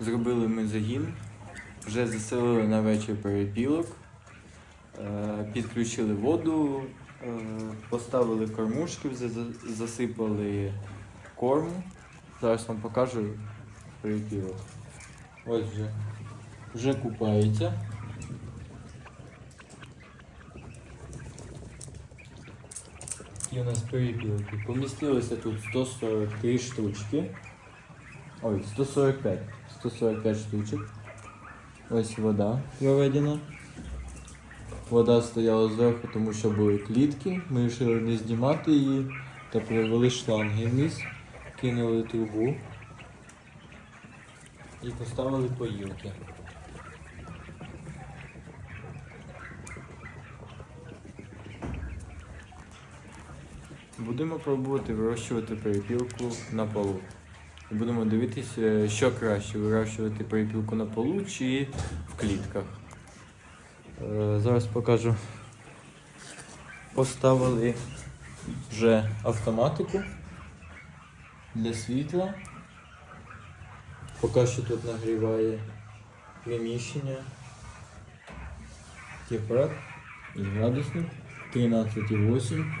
Зробили ми загін, вже заселили на вечір перепілок, е, підключили воду, е, поставили кормушки, засипали корму. Зараз вам покажу перепілок. Ось вже. Вже купається. Які у нас перепілки. Помістилося тут 143 штучки. Ой, 145. 145 штучок. Ось вода проведена. Вода стояла зверху, тому що були клітки. Ми вирішили не знімати її та провели шланги вниз, кинули трубу і поставили поїлки. Будемо пробувати вирощувати перепілку на полу. І будемо дивитися, що краще вирощувати перепілку на полу чи в клітках. Е, Зараз покажу. Поставили вже автоматику для світла. Поки що тут нагріває приміщення. Температ і градусник 13,8.